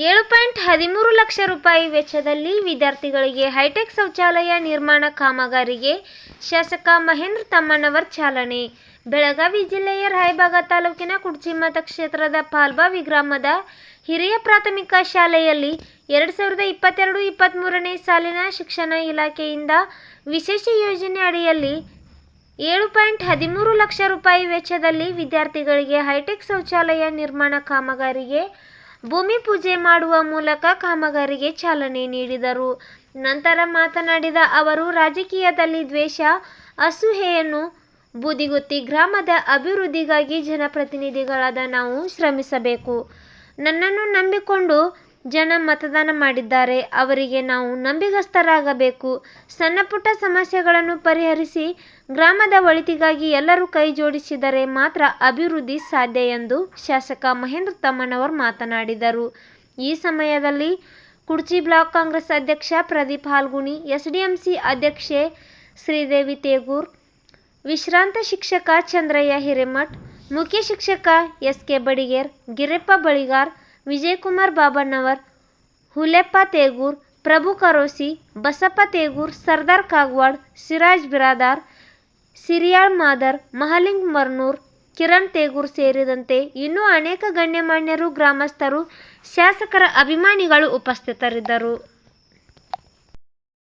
ಏಳು ಪಾಯಿಂಟ್ ಹದಿಮೂರು ಲಕ್ಷ ರೂಪಾಯಿ ವೆಚ್ಚದಲ್ಲಿ ವಿದ್ಯಾರ್ಥಿಗಳಿಗೆ ಹೈಟೆಕ್ ಶೌಚಾಲಯ ನಿರ್ಮಾಣ ಕಾಮಗಾರಿಗೆ ಶಾಸಕ ಮಹೇಂದ್ರ ತಮ್ಮಣ್ಣವರ್ ಚಾಲನೆ. ಬೆಳಗಾವಿ ಜಿಲ್ಲೆಯ ರಾಯಬಾಗ ತಾಲೂಕಿನ ಕುಡ್ಚಿ ಮತಕ್ಷೇತ್ರದ ಪಾಲ್ಬಾವಿ ಗ್ರಾಮದ ಹಿರಿಯ ಪ್ರಾಥಮಿಕ ಶಾಲೆಯಲ್ಲಿ ಎರಡು ಸಾವಿರದ ಇಪ್ಪತ್ತೆರಡು ಇಪ್ಪತ್ತ್ಮೂರನೇ ಸಾಲಿನ ಶಿಕ್ಷಣ ಇಲಾಖೆಯಿಂದ ವಿಶೇಷ ಯೋಜನೆ ಅಡಿಯಲ್ಲಿ ಏಳು ಪಾಯಿಂಟ್ ಹದಿಮೂರು ಲಕ್ಷ ರೂಪಾಯಿ ವೆಚ್ಚದಲ್ಲಿ ವಿದ್ಯಾರ್ಥಿಗಳಿಗೆ ಹೈಟೆಕ್ ಶೌಚಾಲಯ ನಿರ್ಮಾಣ ಕಾಮಗಾರಿಗೆ ಭೂಮಿ ಪೂಜೆ ಮಾಡುವ ಮೂಲಕ ಕಾಮಗಾರಿಗೆ ಚಾಲನೆ ನೀಡಿದರು. ನಂತರ ಮಾತನಾಡಿದ ಅವರು, ರಾಜಕೀಯದಲ್ಲಿ ದ್ವೇಷ ಅಸೂಹೆಯನ್ನು ಬೂದಿಗುತ್ತಿ ಗ್ರಾಮದ ಅಭಿವೃದ್ಧಿಗಾಗಿ ಜನಪ್ರತಿನಿಧಿಗಳಾದ ನಾವು ಶ್ರಮಿಸಬೇಕು. ನನ್ನನ್ನು ನಂಬಿಕೊಂಡು ಜನ ಮತದಾನ ಮಾಡಿದ್ದಾರೆ. ಅವರಿಗೆ ನಾವು ನಂಬಿಗಸ್ತರಾಗಬೇಕು. ಸಣ್ಣಪುಟ್ಟ ಸಮಸ್ಯೆಗಳನ್ನು ಪರಿಹರಿಸಿ ಗ್ರಾಮದ ಒಳಿತಿಗಾಗಿ ಎಲ್ಲರೂ ಕೈ ಜೋಡಿಸಿದರೆ ಮಾತ್ರ ಅಭಿವೃದ್ಧಿ ಸಾಧ್ಯ ಎಂದು ಶಾಸಕ ಮಹೇಂದ್ರ ತಮ್ಮನವರ್ ಮಾತನಾಡಿದರು. ಈ ಸಮಯದಲ್ಲಿ ಕುಡ್ಚಿ ಬ್ಲಾಕ್ ಕಾಂಗ್ರೆಸ್ ಅಧ್ಯಕ್ಷ ಪ್ರದೀಪ್ ಹಾಲ್ಗುಣಿ, ಎಸ್ಡಿಎಂಸಿ ಅಧ್ಯಕ್ಷೆ ಶ್ರೀದೇವಿ ತೇಗೂರ್, ವಿಶ್ರಾಂತ ಶಿಕ್ಷಕ ಚಂದ್ರಯ್ಯ ಹಿರೇಮಠ್, ಮುಖ್ಯ ಶಿಕ್ಷಕ ಎಸ್ ಕೆ ಬಡಿಗೇರ್, ಗಿರಪ್ಪ ಬಳಿಗಾರ್ ವಿಜಯಕುಮಾರ್ ಬಾಬಣ್ಣವರ್, ಹುಲೆಪ್ಪ ತೇಗೂರ್, ಪ್ರಭು ಕರೋಸಿ, ಬಸಪ್ಪ ತೇಗೂರ್, ಸರ್ದಾರ್ ಕಾಗ್ವಾಡ್, ಸಿರಾಜ್ ಬಿರಾದಾರ್, ಸಿರಿಯಾಳ್ ಮಾದರ್, ಮಹಲಿಂಗ್ ಮರ್ನೂರ್, ಕಿರಣ್ ತೇಗೂರ್ ಸೇರಿದಂತೆ ಇನ್ನೂ ಅನೇಕ ಗಣ್ಯಮಾನ್ಯರು, ಗ್ರಾಮಸ್ಥರು, ಶಾಸಕರ ಅಭಿಮಾನಿಗಳು ಉಪಸ್ಥಿತರಿದ್ದರು.